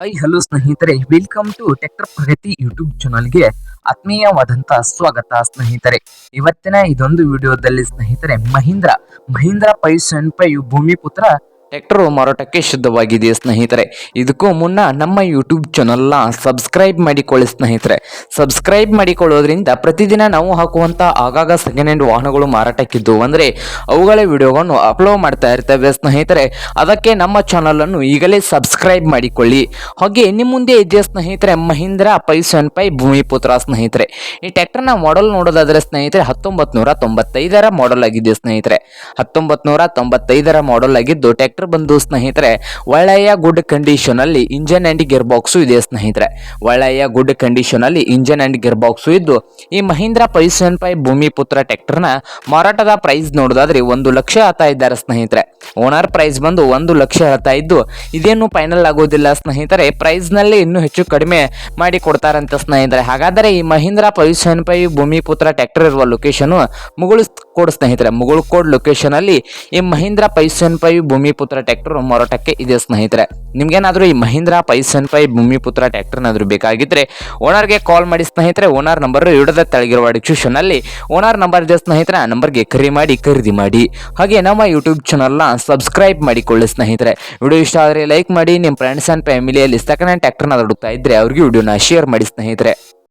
High hello ಸ್ನೇಹಿತರೆ welcome to tractor Pragati YouTube ಚಾನಲ್ಗೆ ಆತ್ಮೀಯವಾದಂತಹ ಸ್ವಾಗತ ಸ್ನೇಹಿತರೆ. ಇವತ್ತಿನ ಇದೊಂದು ವಿಡಿಯೋದಲ್ಲಿ ಸ್ನೇಹಿತರೆ, ಮಹೀಂದ್ರ ಮಹೀಂದ್ರ ಪೈ ಸೆನ್ ಪೈ ಭೂಮಿಪುತ್ರ ಟ್ರ್ಯಾಕ್ಟರ್ ಮಾರಾಟಕ್ಕೆ ಶುದ್ಧವಾಗಿದೆ ಸ್ನೇಹಿತರೆ? ಇದಕ್ಕೂ ಮುನ್ನ ನಮ್ಮ ಯೂಟ್ಯೂಬ್ ಚಾನಲ್ನ ಸಬ್ಸ್ಕ್ರೈಬ್ ಮಾಡಿಕೊಳ್ಳಿ ಸ್ನೇಹಿತರೆ. ಸಬ್ಸ್ಕ್ರೈಬ್ ಮಾಡಿಕೊಳ್ಳೋದ್ರಿಂದ ಪ್ರತಿದಿನ ನಾವು ಹಾಕುವಂಥ ಆಗಾಗ ಸೆಕೆಂಡ್ ಹ್ಯಾಂಡ್ ವಾಹನಗಳು ಮಾರಾಟಕ್ಕಿದ್ದವು ಅಂದರೆ ಅವುಗಳ ವಿಡಿಯೋಗಳನ್ನು ಅಪ್ಲೋಡ್ ಮಾಡ್ತಾ ಇರ್ತೇವೆ ಸ್ನೇಹಿತರೆ. ಅದಕ್ಕೆ ನಮ್ಮ ಚಾನಲನ್ನು ಈಗಲೇ ಸಬ್ಸ್ಕ್ರೈಬ್ ಮಾಡಿಕೊಳ್ಳಿ. ಹಾಗೆ ನಿಮ್ಮ ಮುಂದೆ ಇದೆ ಸ್ನೇಹಿತರೆ? Mahindra five seven five Bhoomiputra ಸ್ನೇಹಿತರೆ. ಈ ಟ್ರ್ಯಾಕ್ಟರ್ನ ಮಾಡೆಲ್ ನೋಡೋದಾದರೆ ಸ್ನೇಹಿತರೆ ಹತ್ತೊಂಬತ್ತು ನೂರ ತೊಂಬತ್ತೈದರ ಮಾಡೆಲ್ ಆಗಿದೆ ಸ್ನೇಹಿತರೆ. ಹತ್ತೊಂಬತ್ತು ನೂರ ತೊಂಬತ್ತೈದರ ಮಾಡೆಲ್ ಆಗಿದ್ದು ಟ್ರ್ಯಾಕ್ಟರ್ ಬಂದು ಸ್ನೇಹಿತರೆ, ಒಳ್ಳೆಯ ಗುಡ್ ಕಂಡೀಷನ್ ಅಲ್ಲಿ ಇಂಜನ್ ಅಂಡ್ ಗಿರ್ ಬಾಕ್ಸು ಇದೆ ಸ್ನೇಹಿತರೆ. ಒಳ್ಳೆಯ ಗುಡ್ ಕಂಡೀಷನ್ ಅಲ್ಲಿ ಇಂಜನ್ ಅಂಡ್ ಗಿರ್ ಬಾಕ್ಸು ಇದ್ದು, ಈ ಮಹೀಂದ್ರ ಪೈ ಭೂಮಿ ಪೈ ಭೂಮಿಪುತ್ರ ಟ್ರ್ಯಾಕ್ಟರ್ನ ಮಾರಾಟದ ಪ್ರೈಸ್ ನೋಡೋದಾದ್ರೆ ಒಂದು ಲಕ್ಷ ಹೇಳ್ತಾ ಇದ್ದಾರೆ ಸ್ನೇಹಿತರೆ. ಓನರ್ ಪ್ರೈಸ್ ಬಂದು ಒಂದು ಲಕ್ಷ ಹೇಳ್ತಾ ಇದ್ದು, ಇದೇನು ಫೈನಲ್ ಆಗೋದಿಲ್ಲ ಸ್ನೇಹಿತರೆ. ಪ್ರೈಸ್ನಲ್ಲಿ ಇನ್ನೂ ಹೆಚ್ಚು ಕಡಿಮೆ ಮಾಡಿ ಕೊಡ್ತಾರಂತ ಸ್ನೇಹಿತರೆ. ಹಾಗಾದರೆ ಈ Mahindra five Bhoomi five Bhoomiputra tractor ಇರುವ ಲೊಕೇಶನ್ ಮುಗುಳು ಕೋಡ್ ಸ್ನೇಹಿತರೆ. ಮುಗುಳ್ಕೋಡ್ ಲೊಕೇಶನ್ ಅಲ್ಲಿ ಈ Mahindra five seven five Bhoomiputra tractor ಮಾರಾಟಕ್ಕೆ ಇದೆ ಸ್ನೇಹಿತರೆ. ನಿಮ್ಗೇನಾದ್ರೂ ಈ Mahindra five seven five Bhoomiputra tractor ಏನಾದ್ರು ಬೇಕಾಗಿದ್ರೆ ಓನರ್ಗೆ ಕಾಲ್ ಮಾಡಿ ಸ್ನೇಹಿತರೆ. ಓನರ್ ನಂಬರ್ ಇಡದ ತೆಳಗಿರುವ ಡಿಸ್ಕ್ರಿಪ್ಷನ್ ಅಲ್ಲಿ ಓನರ್ ನಂಬರ್ ಇದೆ ಸ್ನೇಹಿತರೆ. ಆ ನಂಬರ್ಗೆ ಕರೆ ಮಾಡಿ ಖರೀದಿ ಮಾಡಿ. ಹಾಗೆ ನಮ್ಮ ಯೂಟ್ಯೂಬ್ ಚಾನಲ್ನ ಸಬ್ಸ್ಕ್ರೈಬ್ ಮಾಡಿಕೊಳ್ಳಿ ಸ್ನೇಹಿತರೆ. ವಿಡಿಯೋ ಇಷ್ಟ ಆದರೆ ಲೈಕ್ ಮಾಡಿ. ನಿಮ್ಮ ಫ್ರೆಂಡ್ಸ್ ಆ್ಯಂಡ್ ಫ್ಯಾಮಿಲಿಯಲ್ಲಿ ಸೆಕೆಂಡ್ ಹ್ಯಾಂಡ್ ಟ್ರ್ಯಾಕ್ಟರ್ನ ಹುಡುಕ್ತಾ ಇದ್ರೆ ಅವ್ರಿಗೆ ವಿಡಿಯೋನ ಶೇರ್ ಮಾಡಿ ಸ್ನೇಹಿತರೆ.